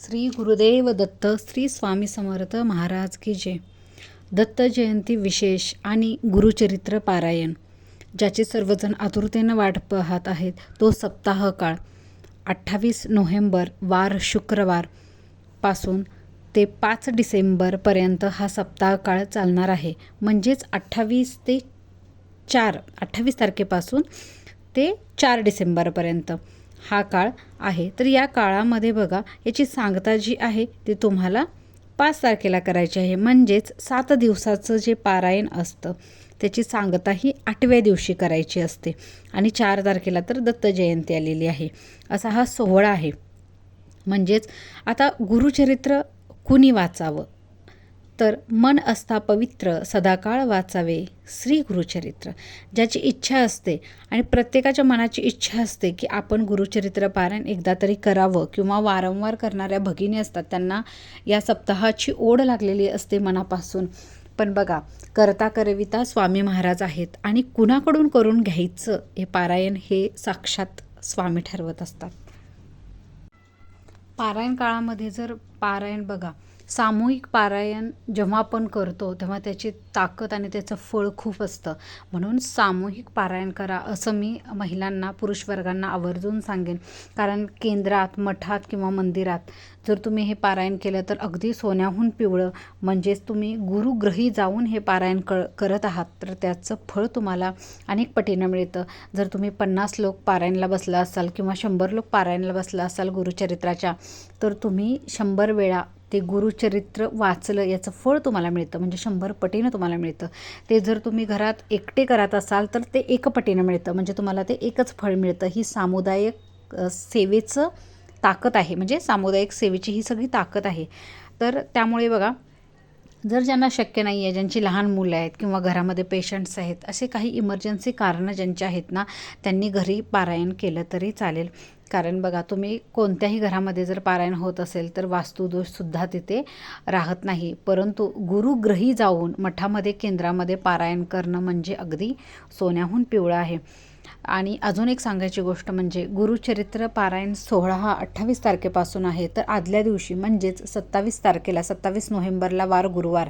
श्री गुरुदेव दत्त श्री स्वामी समर्थ महाराज की जय. दत्त जयंती विशेष आणि गुरुचरित्र पारायण ज्याचे सर्वजण आतुरतेनं वाट पाहत आहेत तो सप्ताह काळ अठ्ठावीस नोव्हेंबर वार शुक्रवारपासून ते पाच डिसेंबरपर्यंत हा सप्ताह काळ चालणार आहे. म्हणजेच अठ्ठावीस ते चार अठ्ठावीस तारखेपासून ते चार डिसेंबरपर्यंत हा काळ आहे. तर या काळामध्ये बघा याची सांगता जी आहे ती तुम्हाला पाच तारखेला करायची आहे. म्हणजेच सात दिवसाचं जे पारायण असतं त्याची सांगता ही आठव्या दिवशी करायची असते. आणि चार तारखेला तर दत्त जयंती आलेली आहे. असा हा सोहळा आहे. म्हणजेच आता गुरुचरित्र कुणी वाचावं? तर मन असता पवित्र सदाकाळ वाचावे श्री गुरुचरित्र. ज्याची इच्छा असते आणि प्रत्येकाच्या मनाची इच्छा असते की आपण गुरुचरित्र पारायण एकदा तरी करावं किंवा वारंवार करणाऱ्या भगिनी असतात त्यांना या सप्ताहाची ओढ लागलेली असते मनापासून. पण बघा करता करविता स्वामी महाराज आहेत आणि कुणाकडून करून घ्यायचं हे पारायण हे साक्षात स्वामी ठरवत असतात. पारायण काळामध्ये जर पारायण बघा सामूहिक पारायण जेव्हा आपण करतो तेव्हा त्याची ताकद आणि त्याचं फळ खूप असतं. म्हणून सामूहिक पारायण करा असं मी महिलांना पुरुष वर्गांना आवर्जून सांगेन. कारण केंद्रात मठात किंवा मंदिरात जर तुम्ही हे पारायण केलं तर अगदी सोन्याहून पिवळं म्हणजेच तुम्ही गुरुग्रही जाऊन हे पारायण क करत आहात तर त्याचं फळ तुम्हाला अनेक पटीनं मिळतं. जर तुम्ही पन्नास लोक पारायणला बसला असाल किंवा शंभर लोक पारायणला बसला असाल गुरुचरित्राच्या तर तुम्ही शंभर वेळा ते गुरुचरित्र वाचलं याचं फळ तुम्हाला मिळतं. म्हणजे शंभर पटीनं तुम्हाला मिळतं. ते जर तुम्ही घरात एकटे करत असाल तर ते एक पटीनं मिळतं. म्हणजे तुम्हाला ते एकच फळ मिळतं. ही सामुदायिक सेवेचं ताकद आहे. म्हणजे सामुदायिक सेवेची ही सगळी ताकद आहे. तर त्यामुळे बघा जर ज्यांना शक्य नाही आहे ज्यांची लहान मुलं आहेत किंवा घरामध्ये पेशंट्स आहेत असे काही इमर्जन्सी कारणं ज्यांची आहेत ना त्यांनी घरी पारायण केलं तरी चालेल. कारण बघा तुम्ही कोणत्याही घरामध्ये जर पारायण होत असेल तर वास्तुदोषसुद्धा तिथे राहत नाही. परंतु गुरुग्रही जाऊन मठामध्ये केंद्रामध्ये पारायण करणं म्हणजे अगदी सोन्याहून पिवळं आहे. आणि अजून एक सांगायची गोष्ट म्हणजे गुरुचरित्र पारायण सोहळा हा अठ्ठावीस तारखेपासून आहे. तर आदल्या दिवशी म्हणजेच सत्तावीस तारखेला सत्तावीस नोव्हेंबरला वार गुरुवार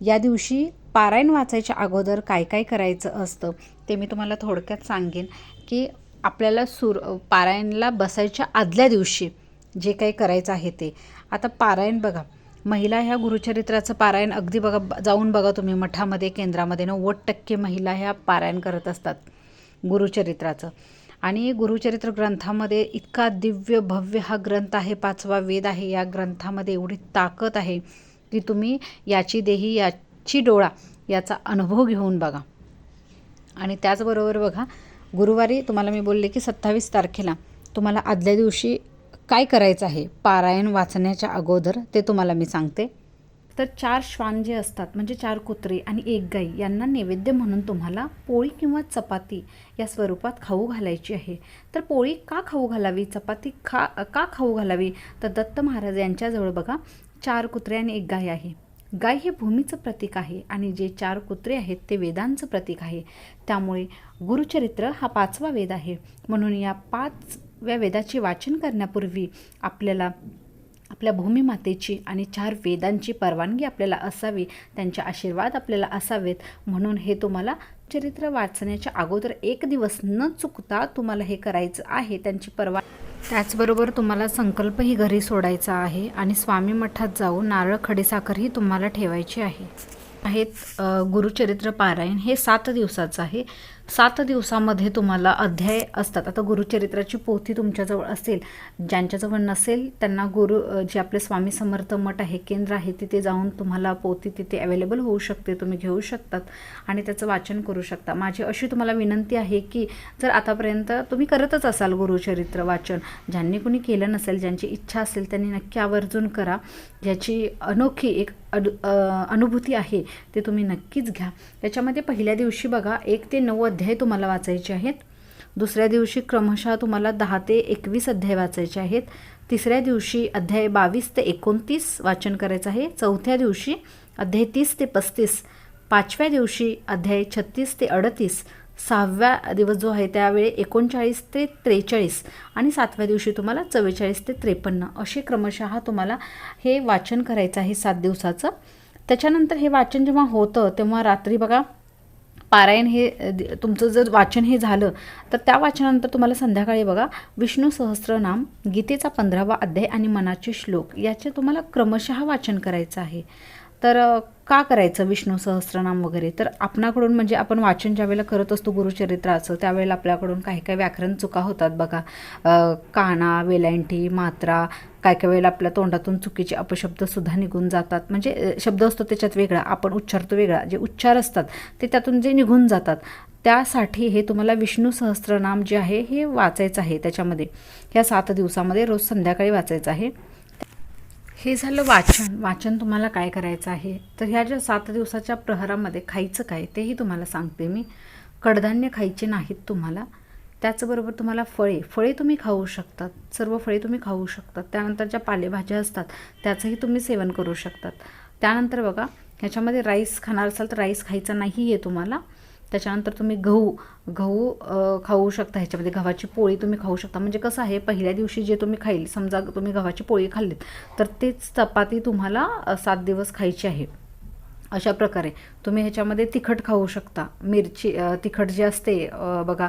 या दिवशी पारायण वाचायच्या अगोदर काय काय करायचं असतं ते मी तुम्हाला थोडक्यात सांगेन की आपल्याला सुर पारायणला बसायच्या आदल्या दिवशी जे काही करायचं आहे ते. आता पारायण बघा महिला ह्या गुरुचरित्राचं पारायण अगदी बघा जाऊन बघा तुम्ही मठामध्ये केंद्रामध्ये नव्वद टक्के महिला ह्या पारायण करत असतात गुरुचरित्राचं. आणि गुरुचरित्र ग्रंथामध्ये इतका दिव्य भव्य हा ग्रंथ आहे पाचवा वेद आहे या ग्रंथामध्ये एवढी ताकद आहे की तुम्ही याची देही याची डोळा याचा अनुभव घेऊन बघा. आणि त्याचबरोबर बघा गुरुवारी तुम्हाला मी बोलले की सत्तावीस तारखेला तुम्हाला आदल्या दिवशी काय करायचं आहे? पारायण वाचण्याच्या अगोदर ते तुम्हाला मी सांगते. तर चार श्वान जे असतात म्हणजे चार कुत्रे आणि एक गाई यांना नैवेद्य म्हणून तुम्हाला पोळी किंवा चपाती या स्वरूपात खाऊ घालायची आहे. तर पोळी का खाऊ घालावी? चपाती खा का खाऊ घालावी? तर दत्त महाराज यांच्याजवळ बघा चार कुत्रे आणि एक गाय आहे. गाय हे भूमीचं प्रतीक आहे आणि जे चार कुत्रे आहेत ते वेदांचं प्रतीक आहे. त्यामुळे गुरुचरित्र हा पाचवा वेद आहे. म्हणून या पाचव्या वेदाचे वाचन करण्यापूर्वी आपल्याला आपल्या भूमीमातेची आणि चार वेदांची परवानगी आपल्याला असावी त्यांचे आशीर्वाद आपल्याला असावेत. म्हणून हे तुम्हाला चरित्र वाचण्याच्या अगोदर एक दिवस न चुकता तुम्हाला हे करायचं आहे त्यांची परवा त्याचबरोबर तुम्हाला संकल्पही घरी सोडायचा आहे आणि स्वामी मठात जाऊन नारळ खडीसाखरही तुम्हाला ठेवायची आहे. आहेत गुरुचरित्र पारायण हे सात दिवसाचं आहे. सात दिवसामध्ये तुम्हाला अध्याय असतात. आता गुरुचरित्राची पोथी तुमच्याजवळ असेल ज्यांच्याजवळ नसेल त्यांना गुरु जे आपले स्वामी समर्थ मठ आहे केंद्र आहे तिथे जाऊन तुम्हाला पोथी तिथे अवेलेबल होऊ शकते तुम्ही घेऊ शकतात आणि त्याचं वाचन करू शकता. माझी अशी तुम्हाला विनंती आहे की जर आतापर्यंत तुम्ही करतच असाल गुरुचरित्र वाचन ज्यांनी कुणी केलं नसेल ज्यांची इच्छा असेल त्यांनी नक्की आवर्जून करा. ज्याची अनोखी एक अडु अनुभूती आहे ते तुम्ही नक्कीच घ्या. त्याच्यामध्ये पहिल्या दिवशी बघा एक ते नऊ अध्याय तुम्हाला वाचायचे आहेत. दुसऱ्या दिवशी क्रमशः तुम्हाला दहा ते एकवीस अध्याय वाचायचे आहेत. तिसऱ्या दिवशी अध्याय बावीस ते एकोणतीस वाचन करायचं आहे. चौथ्या दिवशी अध्याय तीस ते पस्तीस. पाचव्या दिवशी अध्याय छत्तीस ते अडतीस. सहाव्या दिवस जो आहे त्यावेळी एकोणचाळीस ते त्रेचाळीस आणि सातव्या दिवशी तुम्हाला चव्वेचाळीस ते त्रेपन्न असे क्रमशः तुम्हाला हे वाचन करायचं आहे सात दिवसाचं. त्याच्यानंतर हे वाचन जेव्हा होतं तेव्हा रात्री बघा पारायण हे तुमचं जर वाचन हे झालं तर त्या वाचनानंतर तुम्हाला संध्याकाळी बघा विष्णू सहस्रनाम गीतेचा पंधरावा अध्याय आणि मनाचे श्लोक याचे तुम्हाला क्रमशः वाचन करायचं आहे. तर का करायचं विष्णू सहस्रनाम वगैरे? तर आपणाकडून म्हणजे आपण वाचन ज्यावेळेला करत असतो गुरुचरित्राचं त्यावेळेला आपल्याकडून काही काही व्याकरण चुका होतात बघा. काना वेलांटी मात्रा काय काय वेळेला आपल्या तोंडातून चुकीचे अपशब्दसुद्धा निघून जातात. म्हणजे शब्द असतो त्याच्यात वेगळा आपण उच्चारतो वेगळा. जे उच्चार असतात ते त्यातून जे निघून जातात. त्यासाठी हे तुम्हाला विष्णू सहस्रनाम जे आहे हे वाचायचं आहे त्याच्यामध्ये. ह्या सात दिवसामध्ये रोज संध्याकाळी वाचायचं आहे. हे झालं वाचन. वाचन तुम्हाला काय करायचं आहे? तर ह्या ज्या सात दिवसाच्या प्रहरामध्ये खायचं काय तेही तुम्हाला सांगते मी. कडधान्य खायचे नाहीत तुम्हाला. त्याचबरोबर तुम्हाला फळे. फळे तुम्ही खाऊ शकतात. सर्व फळे तुम्ही खाऊ शकतात. त्यानंतर ज्या पालेभाज्या असतात त्याचंही तुम्ही सेवन करू शकतात. त्यानंतर बघा ह्याच्यामध्ये राईस खाणार असाल तर राईस खायचा नाही आहे तुम्हाला. त्याच्यानंतर तुम्ही गहू गहू खाऊ शकता. ह्याच्यामध्ये गव्हाची पोळी तुम्ही खाऊ शकता. म्हणजे कसं आहे पहिल्या दिवशी जे तुम्ही खाईल समजा तुम्ही गव्हाची पोळी खाल्लीत तर तेच चपाती तुम्हाला सात दिवस खायची आहे. अशा प्रकारे. तुम्ही ह्याच्यामध्ये तिखट खाऊ शकता. मिरची तिखट जे असते बघा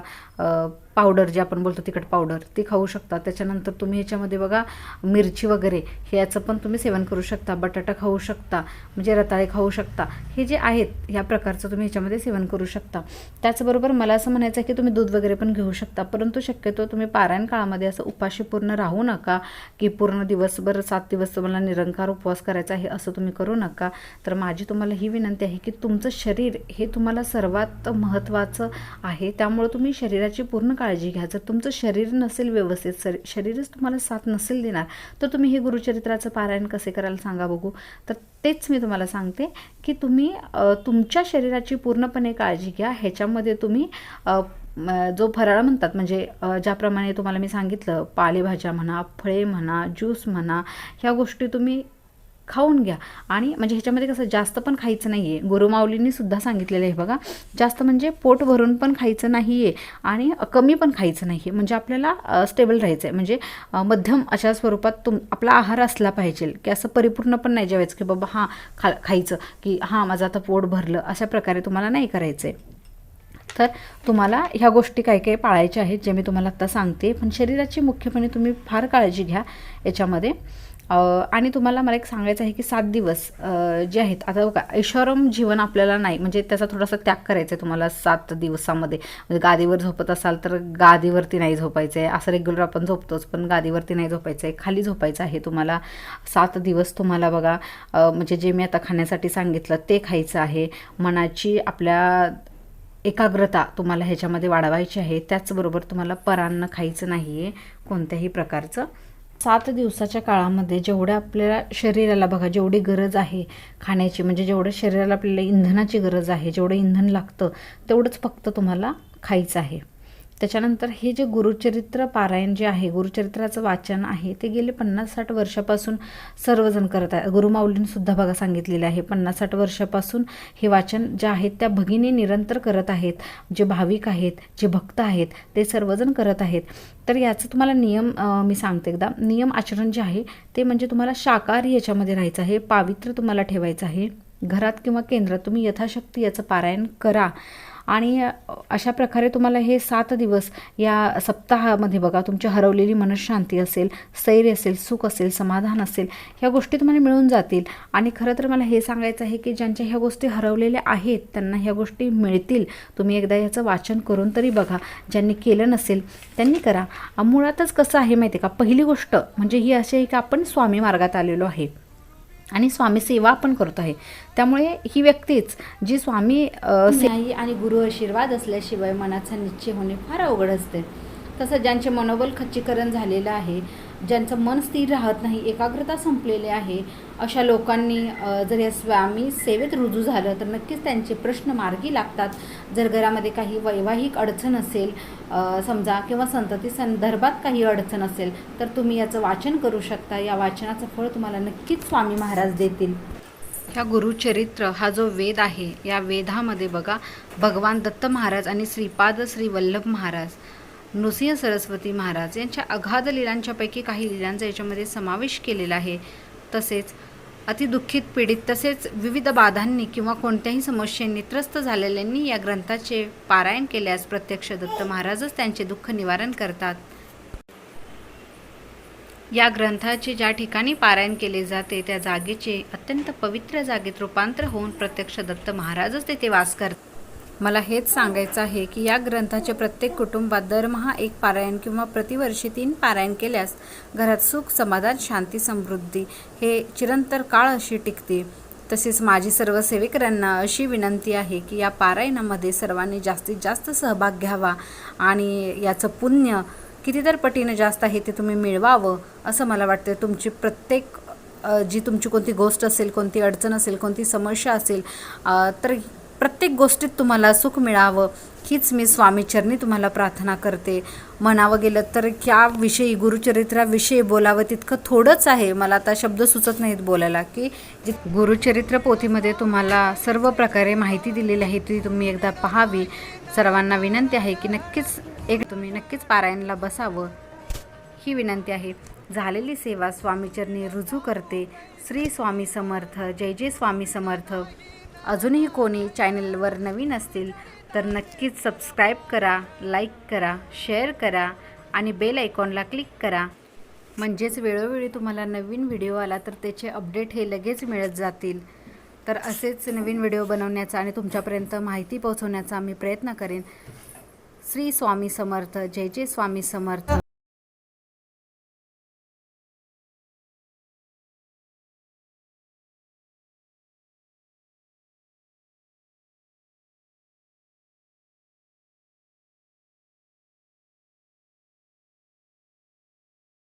पावडर जे आपण बोलतो तिखट पावडर ती खाऊ शकता. त्याच्यानंतर तुम्ही ह्याच्यामध्ये बघा मिरची वगैरे हे याचं पण तुम्ही सेवन करू शकता. बटाटा खाऊ शकता म्हणजे रताळे खाऊ शकता. हे जे आहेत ह्या प्रकारचं तुम्ही ह्याच्यामध्ये सेवन करू शकता. त्याचबरोबर मला असं म्हणायचं आहे की तुम्ही दूध वगैरे पण घेऊ शकता परंतु शक्यतो तुम्ही पारायण काळामध्ये असं उपाशी पूर्ण राहू नका की पूर्ण दिवसभर सात दिवस तुम्हाला निरंकार उपवास करायचा आहे असं तुम्ही करू नका. तर माझी तुम्हाला ही विनंती आहे की तुमचं शरीर हे तुम्हाला सर्वात महत्त्वाचं आहे. त्यामुळे तुम्ही शरीराची पूर्ण काळजी घ्या. जर तुमचं शरीर नसेल व्यवस्थित सर शरीरच तुम्हाला साथ नसेल देणार तर तुम्ही हे गुरुचरित्राचं पारायण कसे कराल सांगा बघू. तर तेच मी तुम्हाला सांगते की तुम्ही तुमच्या शरीराची पूर्णपणे काळजी घ्या. ह्याच्यामध्ये तुम्ही जो फराळ म्हणतात म्हणजे ज्याप्रमाणे तुम्हाला मी सांगितलं पालेभाज्या म्हणा फळे म्हणा ज्यूस म्हणा ह्या गोष्टी तुम्ही खाऊन घ्या. आणि म्हणजे ह्याच्यामध्ये कसं जास्त पण खायचं नाही आहे गुरुमाऊलींनी सुद्धा सांगितलेलं आहे बघा. जास्त म्हणजे पोट भरून पण खायचं नाही आहे आणि कमी पण खायचं नाही आहे म्हणजे आपल्याला स्टेबल राहायचं आहे म्हणजे मध्यम अशा स्वरूपात तुम आपला आहार असला पाहिजे. की असं परिपूर्ण पण नाही जेवायचं की बाबा हां खा खायचं. की हां माझं आता पोट भरलं. अशा प्रकारे तुम्हाला नाही करायचं आहे तर तुम्हाला ह्या गोष्टी काही काही पाळायच्या आहेत जे मी तुम्हाला आत्ता सांगते. पण शरीराची मुख्यपणे तुम्ही फार काळजी घ्या याच्यामध्ये. आणि तुम्हाला मला एक सांगायचं आहे की सात दिवस जे आहेत आता बघा ऐश्वरम जीवन आपल्याला नाही म्हणजे त्याचा थोडासा त्याग करायचा आहे तुम्हाला सात दिवसामध्ये. म्हणजे गादीवर झोपत असाल तर गादीवरती नाही झोपायचं आहे असं रेग्युलर आपण झोपतोच पण गादीवरती नाही झोपायचं आहे खाली झोपायचं आहे तुम्हाला. सात दिवस तुम्हाला बघा म्हणजे जे मी आता खाण्यासाठी सांगितलं ते खायचं आहे. मनाची आपल्या एकाग्रता तुम्हाला ह्याच्यामध्ये वाढवायची आहे त्याचबरोबर तुम्हाला परान्न खायचं नाही आहे कोणत्याही प्रकारचं. सात दिवसाच्या काळामध्ये जेवढ्या आपल्याला शरीराला बघा जेवढी गरज आहे खाण्याची म्हणजे जेवढं शरीराला आपल्याला इंधनाची गरज आहे जेवढं इंधन लागतं तेवढंच फक्त तुम्हाला खायचं आहे. त्याच्यानंतर हे जे गुरुचरित्र पारायण जे आहे गुरुचरित्राचं वाचन आहे ते गेले पन्नास साठ वर्षापासून सर्वजण करत आहे. गुरुमाऊलींसुद्धा बघा सांगितलेलं आहे पन्नास साठ वर्षापासून हे वाचन जे आहेत त्या भगिनी निरंतर करत आहेत. जे भाविक आहेत जे भक्त आहेत ते सर्वजण करत आहेत. तर याचं तुम्हाला नियम मी सांगते एकदा. नियम आचरण जे आहे ते म्हणजे तुम्हाला शाकाहारी याच्यामध्ये राहायचं आहे पावित्र्य तुम्हाला ठेवायचं आहे. घरात किंवा केंद्रात तुम्ही यथाशक्ती याचं पारायण करा. आणि अशा प्रकारे तुम्हाला हे सात दिवस या सप्ताहामध्ये बघा तुमची हरवलेली मनशांती असेल स्थैर्य असेल सुख असेल समाधान असेल ह्या गोष्टी तुम्हाला मिळून जातील. आणि खरं तर मला हे सांगायचं आहे की ज्यांच्या ह्या गोष्टी हरवलेल्या आहेत त्यांना ह्या गोष्टी मिळतील. तुम्ही एकदा याचं वाचन करून तरी बघा. ज्यांनी केलं नसेल त्यांनी करा. मुळातच कसं आहे माहिती आहे का? पहिली गोष्ट म्हणजे ही अशी आहे की आपण स्वामी मार्गात आलेलो आहे. आणि स्वामी सेवा आपण करत आहे. त्यामुळे ही व्यक्तीच जी स्वामी आणि गुरु आशीर्वाद असल्याशिवाय मनाचा निश्चय होणे फार अवघड असते. तसं ज्यांचे मनोबल खच्चीकरण झालेलं आहे ज्यांचं मन स्थिर राहत नाही एकाग्रता संपलेली आहे अशा लोकांनी जर या स्वामी सेवेत रुजू झालं तर नक्कीच त्यांचे प्रश्न मार्गी लागतात. जर घरामध्ये काही वैवाहिक अडचण असेल समजा किंवा संतती संदर्भात काही अडचण असेल तर तुम्ही याचं वाचन करू शकता. या वाचनाचं फळ तुम्हाला नक्कीच स्वामी महाराज देतील. ह्या गुरुचरित्र हा जो वेद आहे या वेदामध्ये बघा भगवान दत्त महाराज आणि श्रीपाद श्री वल्लभ महाराज. नृसिंह सरस्वती महाराज यांच्या अगाध लीलांच्यापैकी काही लीलांचा याच्यामध्ये समावेश केलेला आहे. तसेच अतिदुःखित पीडित तसेच विविध बाधांनी किंवा कोणत्याही समस्येंनी त्रस्त झालेल्यांनी या ग्रंथाचे पारायण केल्यास प्रत्यक्ष दत्त महाराजच त्यांचे दुःख निवारण करतात. या ग्रंथाचे ज्या ठिकाणी पारायण केले जाते त्या जागेचे अत्यंत पवित्र जागेत रूपांतर होऊन प्रत्यक्ष दत्त महाराजच तेथे वास करतात. मला हेच सांगायचं आहे की या ग्रंथाचे प्रत्येक कुटुंबात दरमहा एक पारायण किंवा प्रतिवर्षी तीन पारायण केल्यास घरात सुख समाधान शांती समृद्धी हे चिरंतर काळ अशी टिकते. तसेच माझी सर्व सेवेकरांना अशी विनंती आहे की या पारायणामध्ये सर्वांनी जास्तीत जास्त सहभाग घ्यावा आणि याचं पुण्य कितीतर पटीनं जास्त आहे ते तुम्ही मिळवावं असं मला वाटतं. तुमची प्रत्येक जी तुमची कोणती गोष्ट असेल कोणती अडचण असेल कोणती समस्या असेल तर प्रत्येक गोष्टीत तुम्हाला सुख मिळावं हीच मी स्वामीचरणी तुम्हाला प्रार्थना करते. म्हणावं गेलं तर याविषयी गुरुचरित्राविषयी बोलावं तितकं थोडंच आहे. मला आता शब्द सुचत नाहीत बोलायला की जे गुरुचरित्र पोथीमध्ये तुम्हाला सर्व प्रकारे माहिती दिलेली आहे ती तुम्ही एकदा पाहावी. सर्वांना विनंती आहे की नक्कीच एक तुम्ही नक्कीच पारायणला बसावं. ही विनंती आहे. झालेली सेवा स्वामीचरणी रुजू करते. श्री स्वामी समर्थ जय जय स्वामी समर्थ. अजूनही कोणी चॅनलवर नवीन असतील तर नक्कीच सबस्क्राईब करा लाईक करा शेअर करा आणि बेल आयकॉनला क्लिक करा. म्हणजेच वेळोवेळी तुम्हाला नवीन व्हिडिओ आला तर त्याचे अपडेट हे लगेच मिळत जातील. तर असेच नवीन व्हिडिओ बनवण्याचा आणि तुमच्यापर्यंत माहिती पोहोचवण्याचा मी प्रयत्न करेन. श्री स्वामी समर्थ जय जय स्वामी समर्थ.